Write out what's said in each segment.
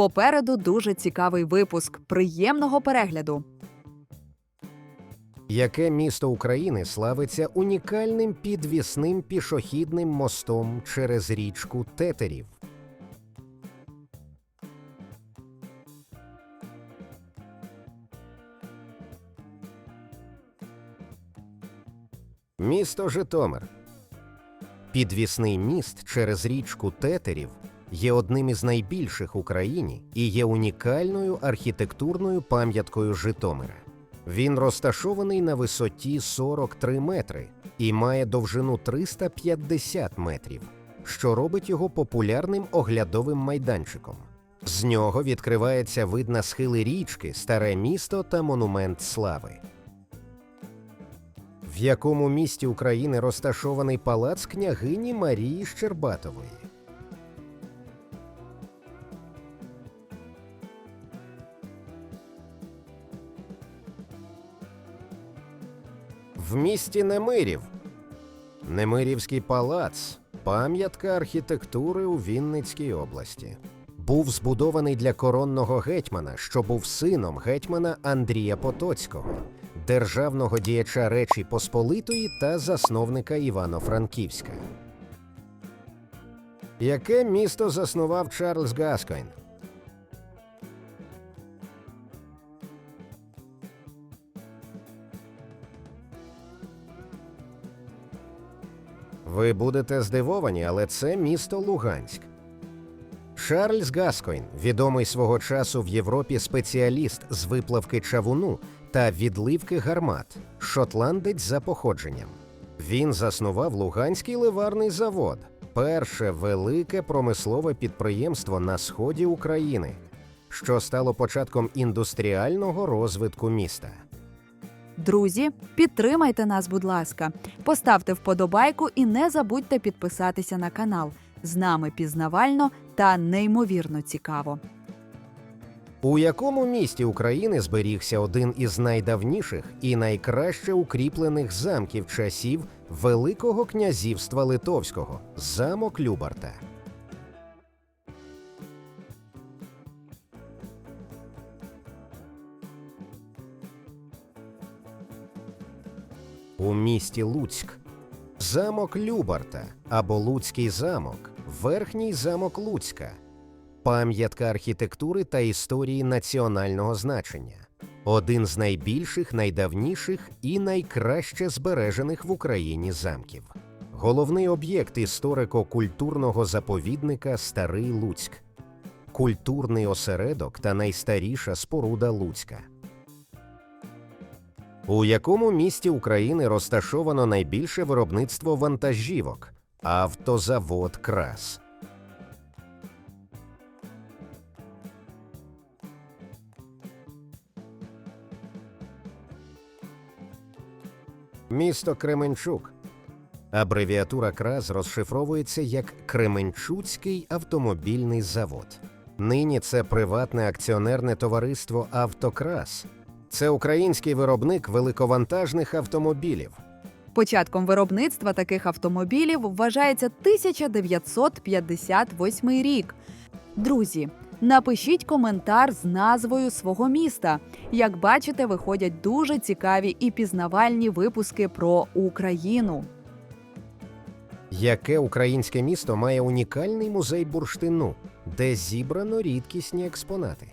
Попереду дуже цікавий випуск. Приємного перегляду. Яке місто України славиться унікальним підвісним пішохідним мостом через річку Тетерів? Місто Житомир. Підвісний міст через річку Тетерів є одним із найбільших в Україні і є унікальною архітектурною пам'яткою Житомира. Він розташований на висоті 43 метри і має довжину 350 метрів, що робить його популярним оглядовим майданчиком. З нього відкривається вид на схили річки, старе місто та монумент слави. В якому місті України розташований палац княгині Марії Щербатової? В місті Немирів. Немирівський палац пам'ятка архітектури у Вінницькій області. Був збудований для коронного гетьмана, що був сином гетьмана Андрія Потоцького, державного діяча Речі Посполитої та засновника Івано-Франківська. Яке місто заснував Чарльз Гаскойн? Ви будете здивовані, але це місто Луганськ. Шарльз Гаскойн, відомий свого часу в Європі спеціаліст з виплавки чавуну та відливки гармат, шотландець за походженням. Він заснував Луганський ливарний завод, перше велике промислове підприємство на сході України, що стало початком індустріального розвитку міста. Друзі, підтримайте нас, будь ласка. Поставте вподобайку і не забудьте підписатися на канал. З нами пізнавально та неймовірно цікаво. У якому місті України зберігся один із найдавніших і найкраще укріплених замків часів Великого князівства Литовського замок Любарта? У місті Луцьк. Замок Любарта або Луцький замок, верхній замок Луцька, пам'ятка архітектури та історії національного значення, один з найбільших, найдавніших і найкраще збережених в Україні замків. Головний об'єкт історико-культурного заповідника Старий Луцьк, культурний осередок та найстаріша споруда Луцька. У якому місті України розташовано найбільше виробництво вантажівок? Автозавод Крас. Місто Кременчук. Абревіатура КРАС розшифровується як Кременчуцький автомобільний завод. Нині це приватне акціонерне товариство Автокрас. Це український виробник великовантажних автомобілів. Початком виробництва таких автомобілів вважається 1958 рік. Друзі, напишіть коментар з назвою свого міста. Як бачите, виходять дуже цікаві і пізнавальні випуски про Україну. Яке українське місто має унікальний музей бурштину, де зібрано рідкісні експонати?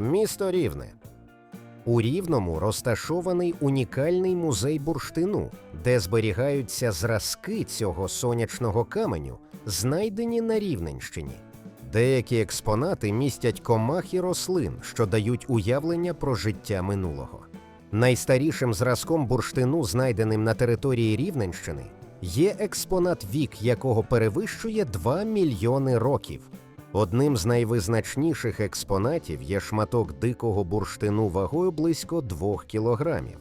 Місто Рівне. У Рівному розташований унікальний музей бурштину, де зберігаються зразки цього сонячного каменю, знайдені на Рівненщині. Деякі експонати містять комах і рослин, що дають уявлення про життя минулого. Найстарішим зразком бурштину, знайденим на території Рівненщини, є експонат вік, якого перевищує 2 мільйони років. Одним з найвизначніших експонатів є шматок дикого бурштину вагою близько 2 кілограмів.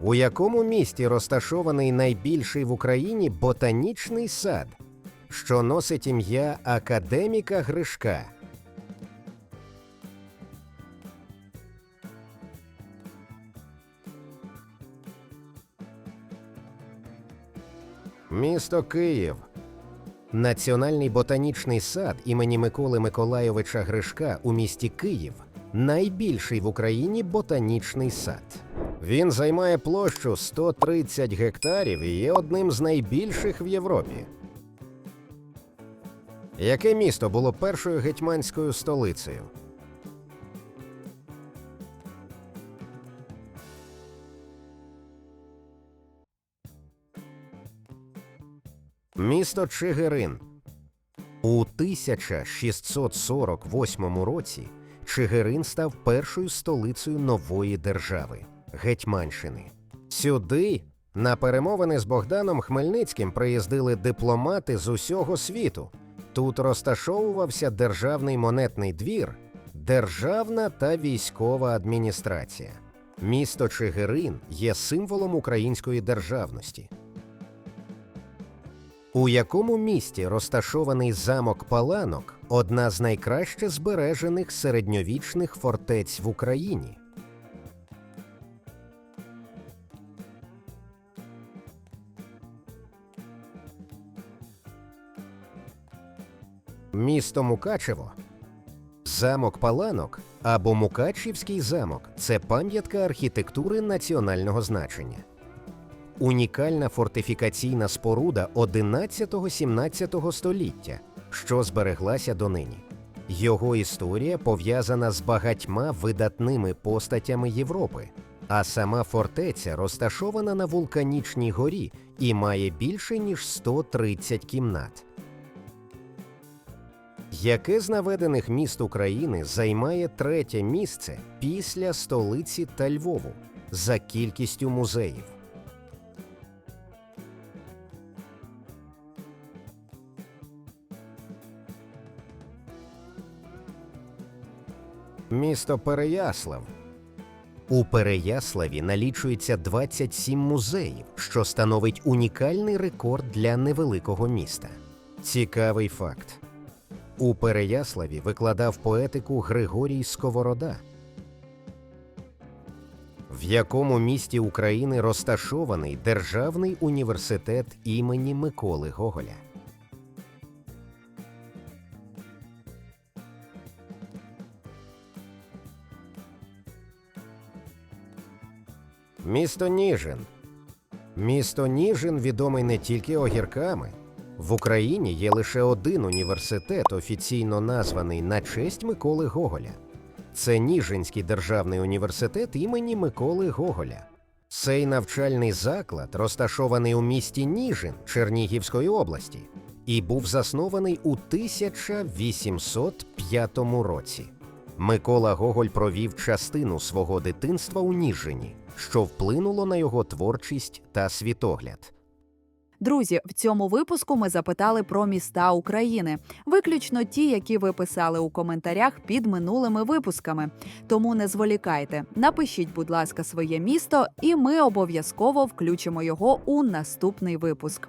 У якому місті розташований найбільший в Україні ботанічний сад, що носить ім'я Академіка Гришка? Місто Київ. Національний ботанічний сад імені Миколи Миколайовича Гришка у місті Київ найбільший в Україні ботанічний сад. Він займає площу 130 гектарів і є одним з найбільших в Європі. Яке місто було першою гетьманською столицею? Місто Чигирин. У 1648 році Чигирин став першою столицею нової держави Гетьманщини. Сюди на перемовини з Богданом Хмельницьким приїздили дипломати з усього світу. Тут розташовувався державний монетний двір, державна та військова адміністрація. Місто Чигирин є символом української державності. У якому місті розташований замок Паланок одна з найкраще збережених середньовічних фортець в Україні? Місто Мукачево. Замок Паланок або Мукачівський замок це пам'ятка архітектури національного значення унікальна фортифікаційна споруда 11-17 століття, що збереглася донині. Його історія пов'язана з багатьма видатними постатями Європи, а сама фортеця розташована на вулканічній горі і має більше ніж 130 кімнат. Яке з наведених міст України займає третє місце після столиці та Львову за кількістю музеїв? Місто Переяслав. У Переяславі налічується 27 музеїв, що становить унікальний рекорд для невеликого міста. Цікавий факт: у Переяславі викладав поетику Григорій Сковорода. В якому місті України розташований Державний університет імені Миколи Гоголя? Місто Ніжин. Місто Ніжин відомий не тільки огірками. В Україні є лише один університет, офіційно названий на честь Миколи Гоголя. Це Ніжинський державний університет імені Миколи Гоголя. Цей навчальний заклад розташований у місті Ніжин Чернігівської області і був заснований у 1805 році. Микола Гоголь провів частину свого дитинства у Ніжині, що вплинуло на його творчість та світогляд. Друзі, в цьому випуску ми запитали про міста України, виключно ті, які ви писали у коментарях під минулими випусками. Тому не зволікайте, напишіть, будь ласка, своє місто, і ми обов'язково включимо його у наступний випуск.